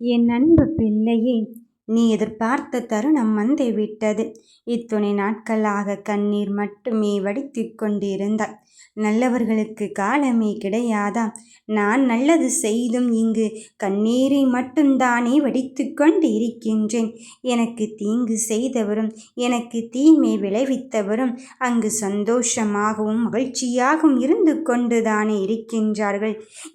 என் அன்பு பிள்ளையே நீ எதிர்பார்த்த தருணம் வந்து விட்டது. இத்துணை நாட்களாக கண்ணீர் மட்டுமே வடித்து கொண்டிருந்தாய் நல்லவர்களுக்கு காலமே கிடையாதா நான் நல்லது செய்தும் இங்கு கண்ணீரை மட்டும்தானே வடித்து கொண்டு இருக்கின்றேன் எனக்கு தீங்கு செய்தவரும் எனக்கு தீமை விளைவித்தவரும் அங்கு சந்தோஷமாகவும் மகிழ்ச்சியாகவும் இருந்து கொண்டுதானே இருக்கின்றார்கள்.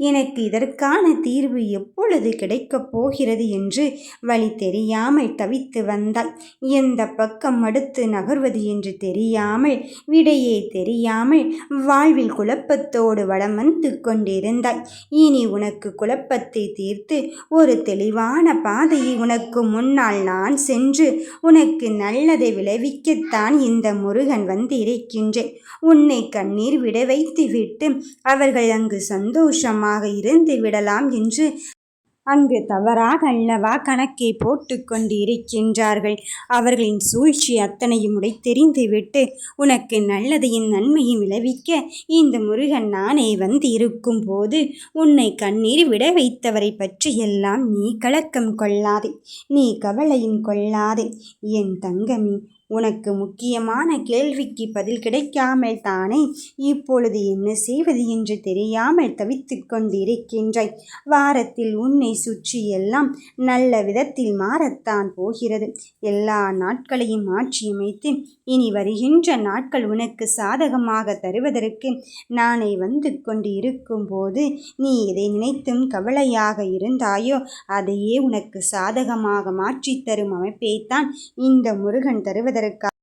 எனக்கு இதற்கான தீர்வு எப்பொழுது கிடைக்கப் போகிறது என்று வழி தெரியாமல் தவித்து வந்தாள் எந்த பக்கம் அடுத்து நகர்வது என்று தெரியாமல் விடையே தெரியாமல் வாழ்வில் குழப்பத்தோடு வளம் வந்து கொண்டிருந்தாள் இனி உனக்கு குழப்பத்தை தீர்த்து ஒரு தெளிவான பாதையை உனக்கு முன்னால் நான் சென்று உனக்கு நல்லதை விளைவிக்கத்தான் இந்த முருகன் வந்து இருக்கின்றேன் உன்னை கண்ணீர் விட வைத்து விட்டு அவர்கள் அங்கு சந்தோஷமாக இருந்து விடலாம் என்று அங்கு தவறாக அல்லவா கணக்கை போட்டு கொண்டு இருக்கின்றார்கள் அவர்களின் சூழ்ச்சி அத்தனையும் உடை தெரிந்துவிட்டு உனக்கு நல்லதையும் நன்மையும் விளைவிக்க இந்த முருகன் நானே வந்து இருக்கும் போது உன்னை கண்ணீர் விட வைத்தவரை பற்றியெல்லாம் நீ கலக்கம் கொள்ளாதே. நீ கவலையும் கொள்ளாதே. என் தங்கமி உனக்கு முக்கியமான கேள்விக்கு பதில் கிடைக்காமல் தானே இப்பொழுது என்ன செய்வது என்று தெரியாமல் தவித்து கொண்டிருக்கின்றாய். வாரத்தில் உன்னை சுற்றி எல்லாம் நல்ல விதத்தில் மாறத்தான் போகிறது. எல்லா நாட்களையும் மாற்றியமைத்து இனி வருகின்ற நாட்கள் உனக்கு சாதகமாக தருவதற்கு நானே வந்து கொண்டு இருக்கும்போது நீ எதை நினைத்தும் கவலையாக இருந்தாயோ அதையே உனக்கு சாதகமாக மாற்றித்தரும் அமைப்பைத்தான் இந்த முருகன் தருவதற்கு என்பதற்காக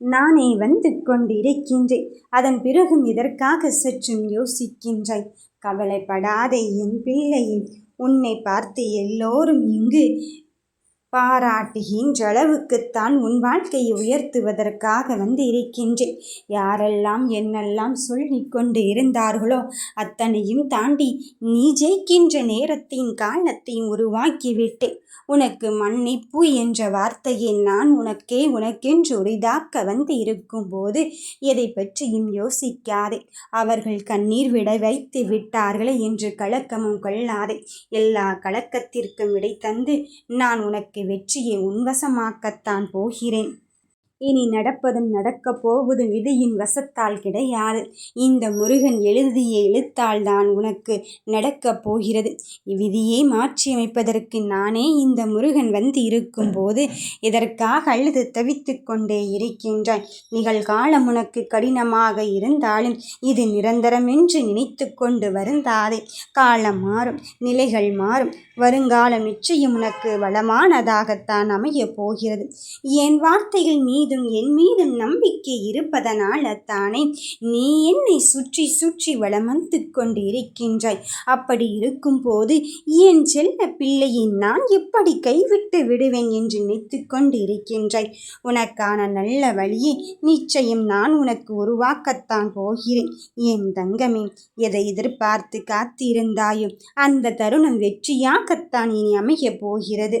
நானே வந்து கொண்டிருக்கின்றேன் அதன் பிறகும் இதற்காக சற்றும் யோசிக்கின்றாய். கவலைப்படாதே என் பிள்ளையை. உன்னை பார்த்து எல்லோரும் இங்கு பாராட்டுகின்ற அளவுக்குத்தான் உன் வாழ்க்கையை உயர்த்துவதற்காக வந்து இருக்கின்றேன் யாரெல்லாம் என்னெல்லாம் சொல்லி கொண்டு இருந்தார்களோ அத்தனையும் தாண்டி நீ ஜெயிக்கின்ற நேரத்தையும் காலத்தையும் உருவாக்கிவிட்டேன். உனக்கு மன்னிப்பு என்ற வார்த்தையை நான் உனக்கே உனக்கென்று உரிதாக்க வந்து இருக்கும்போது எதை பற்றியும் யோசிக்காதே. அவர்கள் கண்ணீர் விட வைத்து விட்டார்களே என்று கலக்கமும் கொள்ளாதே. எல்லா கலக்கத்திற்கும் விடை தந்து நான் உனக்கு வெற்றியை உன்வசமாக்கத்தான் போகிறேன். இனி நடப்பதும் நடக்கப் போவதும் விதியின் வசத்தால் கிடையாது. இந்த முருகன் எழுதிய எழுத்தால் தான் உனக்கு நடக்கப் போகிறது. விதியை மாற்றியமைப்பதற்கு நானே இந்த முருகன் வந்து இருக்கும்போது இதற்காக அழுது தவித்து கொண்டே இருக்கின்றாய். நிகழ்காலம் உனக்கு கடினமாக இருந்தாலும் இது நிரந்தரம் என்று நினைத்து கொண்டு வருந்தாதே. காலம் மாறும் நிலைகள் மாறும். வருங்காலம் நிச்சயம் உனக்கு வளமானதாகத்தான் அமையப் போகிறது. என் வார்த்தையில் மீது மீதும் என் மீதும் நம்பிக்கை இருப்பதனால தானே நீ என்னை சுற்றி சுற்றி வளம் வந்து கொண்டு இருக்கின்றாய் அப்படி இருக்கும்போது என் செல்ல பிள்ளையை நான் எப்படி கைவிட்டு விடுவேன் என்று நினைத்து கொண்டு இருக்கின்றாய் உனக்கான நல்ல வழியை நிச்சயம் நான் உனக்கு உருவாக்கத்தான் போகிறேன். என் தங்கமே எதை எதிர்பார்த்து காத்திருந்தாயோ அந்த தருணம் வெற்றியாகத்தான் இனி அமையப் போகிறது.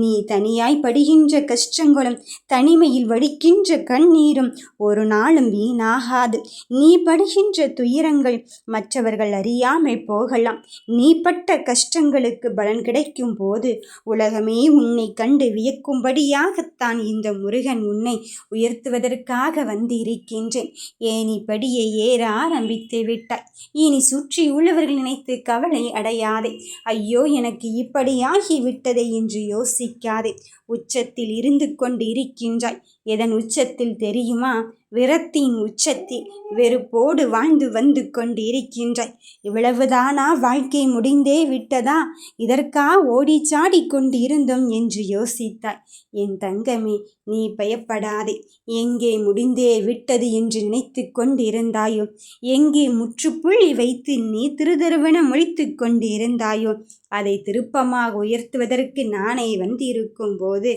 நீ தனியாய் படுகின்ற கஷ்டங்களும் தனிமையில் வடி வடிக்கின்ற கண்ணீரும் ஒரு நாளும் வீணாகாது. நீ படுகின்ற துயரங்கள் மற்றவர்கள் அறியாமல் போகலாம். நீ பட்ட கஷ்டங்களுக்கு பலன் கிடைக்கும் போது உலகமே உன்னை கண்டு வியக்கும்படியாகத்தான் இந்த முருகன் உன்னை உயர்த்துவதற்காக வந்து இருக்கின்றேன் ஏனி படியை ஏற ஆரம்பித்து விட்டாய். இனி சுற்றி உள்ளவர்கள் நினைத்து கவலை அடையாதே. ஐயோ எனக்கு இப்படியாகிவிட்டதே என்று யோசிக்காதே. உச்சத்தில் இருந்து கொண்டு இருக்கின்றாய் எதன் உச்சத்தில் தெரியுமா? விரத்தின் உச்சத்தில் வெறுப்போடு வாழ்ந்து வந்து கொண்டிருக்கின்றாய். இவ்வளவுதானா? வாழ்க்கை முடிந்தே விட்டதா? இதற்கா ஓடி சாடி கொண்டிருந்தோம் என்று யோசித்தாய். என் தங்கமே நீ பயப்படாதே. எங்கே முடிந்தே விட்டது என்று நினைத்து கொண்டிருந்தாயோ? எங்கே முற்றுப்புள்ளி வைத்து நீ திருதருவன முழித்து கொண்டிருந்தாயோ? அதை திருப்பமாக உயர்த்துவதற்கு நானே வந்திருக்கும் போது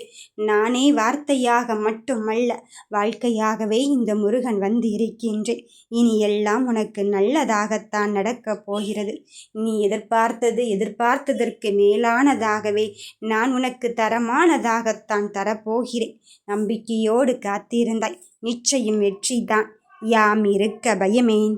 நானே வார்த்தையாக மட்டும் அல்ல. வாழ்க்கையாகவே இந்த இந்த முருகன் வந்து இருக்கின்றேன். இனி எல்லாம் உனக்கு நல்லதாகத்தான் நடக்கப் போகிறது. நீ எதிர்பார்த்தது எதிர்பார்த்ததற்கு மேலானதாகவே நான் உனக்கு தரமானதாகத்தான் தரப்போகிறேன். நம்பிக்கையோடு காத்திருந்தாய். நிச்சயம் வெற்றிதான். யாம் இருக்க பயமேன்.